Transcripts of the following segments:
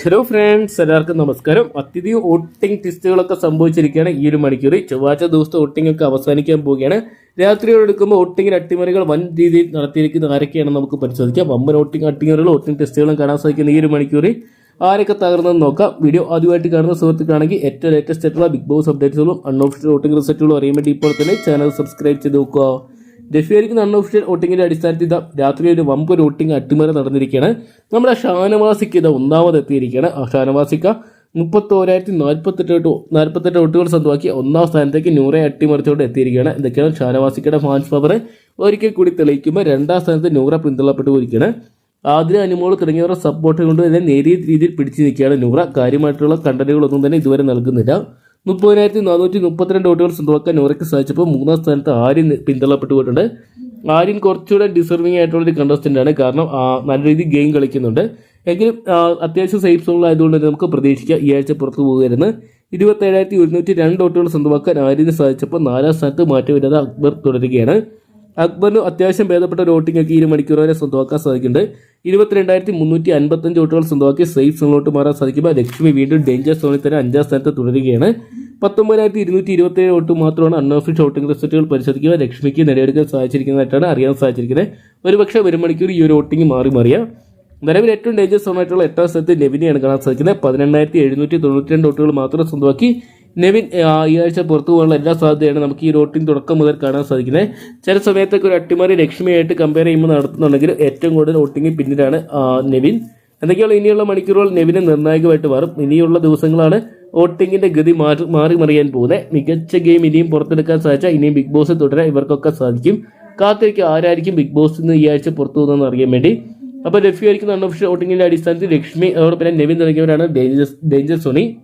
Hello friends എല്ലാവർക്കും നമസ്കാരം. അത്യധികം വോട്ടിംഗ് ടെസ്റ്റുകളൊക്കെ സംഭവിച്ചിരിക്കുകയാണ് ഈ ഒരു മണിക്കൂർ ചൊവ്വാഴ്ച ദിവസത്തെ വോട്ടിംഗ് ഒക്കെ അവസാനിക്കാൻ പോവുകയാണ്. രാത്രിയോട് എടുക്കുമ്പോൾ വോട്ടിങ്ങിന് അട്ടിമറികൾ വൻ രീതിയിൽ നടത്തിയിരിക്കുന്ന ആരൊക്കെയാണെന്ന് നമുക്ക് പരിശോധിക്കാം. വമ്പൻ വോട്ടിംഗ് അട്ടിമറികളും വോട്ടിംഗ് ടെസ്റ്റുകളും കാണാൻ സാധിക്കുന്ന ഈ ഒരു മണിക്കൂർ ആരൊക്കെ തകർന്നെന്ന് നോക്കാം. വീഡിയോ ആദ്യമായിട്ട് കാണുന്ന സുഹൃത്തുക്കാണെങ്കിൽ ഏറ്റവും ലേറ്റസ്റ്റ് ആയിട്ടുള്ള ബിഗ് ബോസ് അപ്ഡേറ്റ്സുകളും അൺഒഫീഷ്യൽ വോട്ടിംഗ് റിസൾട്ടുകളും അറിയാൻ വേണ്ടി ഇപ്പോൾ തന്നെ ചാനൽ സബ്സ്ക്രൈബ് ചെയ്ത് നോക്കുക. ഡെഫിയായിരിക്കുന്ന അൺഒഫീഷ്യൽ വോട്ടിങ്ങിന്റെ അടിസ്ഥാനത്തിൽ രാത്രി ഒരു വമ്പൊരു വോട്ടിംഗ് അട്ടിമറി നടന്നിരിക്കുകയാണ്. നമ്മുടെ ഷാനവാസിക്ക് ഇത് ഒന്നാമത് എത്തിയിരിക്കുകയാണ്. ഷാനവാസിക്ക മുപ്പത്തോരായിരത്തി നാൽപ്പത്തെട്ട് നാൽപ്പത്തെട്ട് വോട്ടുകൾ സ്വന്തമാക്കി ഒന്നാം സ്ഥാനത്തേക്ക് നൂറെ അട്ടിമറിച്ചുകൊണ്ട് എത്തിയിരിക്കുകയാണ്. ഇതൊക്കെയാണ് ഷാനവാസിക്കയുടെ ഫാൻസ് പവർ ഒരിക്കൽ കൂടി തെളിയിക്കുമ്പോൾ രണ്ടാം സ്ഥാനത്ത് നൂറ പിന്തള്ളപ്പെട്ടു പോയിരിക്കുകയാണ് ആദ്യ അനുമോൾ തുടങ്ങിയവരുടെ സപ്പോർട്ട് കൊണ്ട് തന്നെ നേരിയ രീതിയിൽ പിടിച്ചു നിൽക്കുകയാണ് നൂറ. കാര്യമായിട്ടുള്ള കണ്ടന്റുകളൊന്നും തന്നെ ഇതുവരെ നൽകുന്നില്ല. മുപ്പതിനായിരത്തി നാനൂറ്റി മുപ്പത്തിരണ്ട് വോട്ടുകൾ സ്വന്തമാക്കാൻ നൂറയ്ക്ക് സാധിച്ചപ്പോൾ മൂന്നാം സ്ഥാനത്ത് ആര്യൻ പിന്തള്ളപ്പെട്ടു പോയിട്ടുണ്ട് ആര്യൻ കുറച്ചുകൂടെ ഡിസർവിംഗ് ആയിട്ടുള്ള ഒരു കണ്ടസ്റ്റന്റ് ആണ്. കാരണം നല്ല രീതിയിൽ ഗെയിം കളിക്കുന്നുണ്ട്. എങ്കിലും അത്യാവശ്യം സേഫ് സോണിലായതുകൊണ്ട് തന്നെ നമുക്ക് പ്രതീക്ഷിക്കാം ഈ ആഴ്ച പുറത്തു പോകുമായിരുന്നു ഇരുപത്തേഴായിരത്തി ഒരുന്നൂറ്റി രണ്ട് വോട്ടുകൾ സ്വന്തമാക്കാൻ ആര്യന് സാധിച്ചപ്പോൾ നാലാം സ്ഥാനത്ത് മാറ്റം വരാതെ അക്ബർ തുടരുകയാണ്. അക്ബറിന് അത്യാവശ്യം ഭേദപ്പെട്ട വോട്ടിംഗ് ഒക്കെ ഇരു മണിക്കൂർ വരെ സ്വന്തമാക്കാൻ സാധിക്കുന്നുണ്ട്. ഇരുപത്തിരണ്ടായിരത്തി മുന്നൂറ്റി അൻപത്തഞ്ച് വോട്ടുകൾ സ്വന്തമാക്കി സേഫ് സോണിലോട്ട് മാറാൻ സാധിക്കുമ്പോൾ ലക്ഷ്മി വീണ്ടും ഡേഞ്ചർ സോണിൽ തന്നെ അഞ്ചാം സ്ഥാനത്ത് തുടരുകയാണ്. പത്തൊമ്പതിനായിരത്തി ഇരുന്നൂറ്റി ഇരുപത്തേഴ് വോട്ട് മാത്രമാണ് അൺഓഫിഷ്യൽ വോട്ടിംഗ് റിസൾട്ടുകൾ പരിശോധിക്കുക ലക്ഷ്മിക്ക് നേടിയെടുക്കാൻ സാധിച്ചിരിക്കുന്നതായിട്ടാണ് അറിയാൻ സാധിച്ചിരിക്കുന്നത്. ഒരുപക്ഷെ ഒരു മണിക്കൂർ ഈ ഒരു വോട്ടിംഗ് മാറി മറിയാം. നിലവിൽ ഏറ്റവും ഡേഞ്ചർ സോണായിട്ടുള്ള എട്ടാം സ്ഥലത്ത് നെവിനെയാണ് കാണാൻ സാധിക്കുന്നത്. പതിനെണ്ണായിരത്തി എഴുന്നൂറ്റി തൊണ്ണൂറ്റി രണ്ട് വോട്ടുകൾ മാത്രം സ്വന്തമാക്കി നെവിൻ ഈ ആഴ്ച പുറത്തു പോകാനുള്ള എല്ലാ സാധ്യതയാണ് നമുക്ക് ഈ വോട്ടിംഗ് തുടക്കം മുതൽ കാണാൻ സാധിക്കുന്നത്. ചില സമയത്തൊക്കെ ഒരു അട്ടിമറി ലക്ഷ്മിയായിട്ട് കമ്പയർ ചെയ്യുമ്പോൾ നടത്തുന്നുണ്ടെങ്കിൽ ഏറ്റവും കൂടുതൽ വോട്ടിംഗ് പിന്നിലാണ് നെവിൻ. എന്തൊക്കെയാണ് ഇനിയുള്ള മണിക്കൂറുകൾ നെവിന് നിർണായകമായിട്ട് മാറും. ഇനിയുള്ള ദിവസങ്ങളാണ് വോട്ടിങ്ങിന്റെ ഗതി മാറി മാറി മറിയാൻ പോകുന്നത് മികച്ച ഗെയിം ഇനിയും പുറത്തെടുക്കാൻ സാധിച്ചാൽ ഇനിയും ബിഗ് ബോസ് തുടരാൻ ഇവർക്കൊക്കെ സാധിക്കും. കാത്തിരിക്കും ആരായിരിക്കും ബിഗ് ബോസ് നിന്ന് ഈ ആഴ്ച പുറത്തു പോകുന്നതെന്ന് അറിയാൻ വേണ്ടി. അപ്പോൾ ആയിരിക്കുന്ന അൺഒഫീഷ്യൽ വോട്ടിങ്ങിന്റെ അടിസ്ഥാനത്തിൽ ലക്ഷ്മി അതോടൊപ്പം പിന്നെ നെവിൻ തുടങ്ങിയവരാണ് ഡേഞ്ചർ ഡേഞ്ചർ സോണി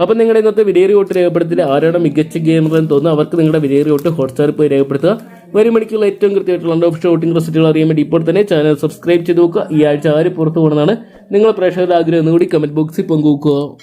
അപ്പോൾ നിങ്ങളുടെ ഇന്നത്തെ വിലയേറി വോട്ട് രേഖപ്പെടുത്തി ആരാണ് മികച്ച ഗെയിമർ എന്ന് തോന്നുന്നു. അവർക്ക് നിങ്ങളുടെ വിലയേറി വോട്ട് ഹോട്ട്സ്റ്റാറിൽ പോയി രേഖപ്പെടുത്തുക. വരും മണിക്കുള്ള ഏറ്റവും കൃത്യമായിട്ടുള്ള അൺഒഫീഷ്യൽ വോട്ടിംഗ് റിസൾട്ടുകൾ അറിയാൻ വേണ്ടി ഇപ്പോൾ തന്നെ ചാനൽ സബ്സ്ക്രൈബ് ചെയ്ത് നോക്കുക. ഈ ആഴ്ച ആര് പുറത്തു പോകണമെന്നാണ് നിങ്ങൾ പ്രേക്ഷകരുടെ ആഗ്രഹം. എന്നുകൂടി കമന്റ് ബോക്സിൽ പങ്കുവെക്കുക.